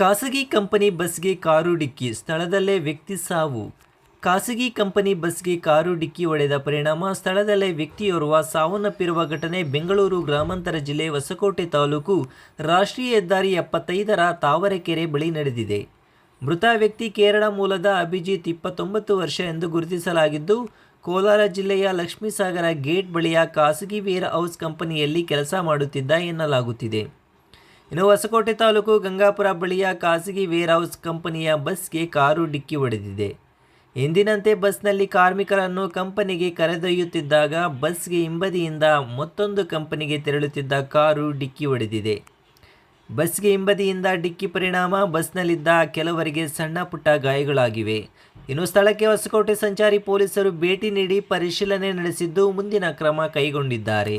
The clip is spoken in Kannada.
ಖಾಸಗಿ ಕಂಪನಿ ಬಸ್ಗೆ ಕಾರು ಡಿಕ್ಕಿ, ಸ್ಥಳದಲ್ಲೇ ವ್ಯಕ್ತಿ ಸಾವು. ಖಾಸಗಿ ಕಂಪನಿ ಬಸ್ಗೆ ಕಾರು ಡಿಕ್ಕಿ ಹೊಡೆದ ಪರಿಣಾಮ, ಸ್ಥಳದಲ್ಲೇ ವ್ಯಕ್ತಿಯೋರ್ವ ಸಾವನ್ನಪ್ಪಿರುವ ಘಟನೆ ಬೆಂಗಳೂರು ಗ್ರಾಮಾಂತರ ಜಿಲ್ಲೆ ಹೊಸಕೋಟೆ ತಾಲೂಕು ರಾಷ್ಟ್ರೀಯ ಹೆದ್ದಾರಿ ಎಪ್ಪತ್ತೈದರ ತಾವರೆಕೆರೆ ಬಳಿ ನಡೆದಿದೆ. ಮೃತ ವ್ಯಕ್ತಿ ಕೇರಳ ಮೂಲದ ಅಭಿಜಿತ್ ಇಪ್ಪತ್ತೊಂಬತ್ತು ವರ್ಷ ಎಂದು ಗುರುತಿಸಲಾಗಿದ್ದು, ಕೋಲಾರ ಜಿಲ್ಲೆಯ ಲಕ್ಷ್ಮೀಸಾಗರ ಗೇಟ್ ಬಳಿಯ ಖಾಸಗಿ ವೇರ್ ಹೌಸ್ ಕಂಪನಿಯಲ್ಲಿ ಕೆಲಸ ಮಾಡುತ್ತಿದ್ದ ಎನ್ನಲಾಗುತ್ತಿದೆ. ಇನ್ನು ಹೊಸಕೋಟೆ ತಾಲೂಕು ಗಂಗಾಪುರ ಬಳಿಯ ಖಾಸಗಿ ವೇರ್ ಹೌಸ್ ಕಂಪನಿಯ ಬಸ್ಗೆ ಕಾರು ಡಿಕ್ಕಿ ಹೊಡೆದಿದೆ. ಎಂದಿನಂತೆ ಬಸ್ನಲ್ಲಿ ಕಾರ್ಮಿಕರನ್ನು ಕಂಪನಿಗೆ ಕರೆದೊಯ್ಯುತ್ತಿದ್ದಾಗ ಬಸ್ಗೆ ಹಿಂಬದಿಯಿಂದ ಮತ್ತೊಂದು ಕಂಪನಿಗೆ ತೆರಳುತ್ತಿದ್ದ ಕಾರು ಡಿಕ್ಕಿ ಹೊಡೆದಿದೆ. ಬಸ್ಗೆ ಹಿಂಬದಿಯಿಂದ ಡಿಕ್ಕಿ ಪರಿಣಾಮ ಬಸ್ನಲ್ಲಿದ್ದ ಕೆಲವರಿಗೆ ಸಣ್ಣ ಪುಟ್ಟ ಗಾಯಗಳಾಗಿವೆ. ಇನ್ನು ಸ್ಥಳಕ್ಕೆ ಹೊಸಕೋಟೆ ಸಂಚಾರಿ ಪೊಲೀಸರು ಭೇಟಿ ನೀಡಿ ಪರಿಶೀಲನೆ ನಡೆಸಿದ್ದು ಮುಂದಿನ ಕ್ರಮ ಕೈಗೊಂಡಿದ್ದಾರೆ.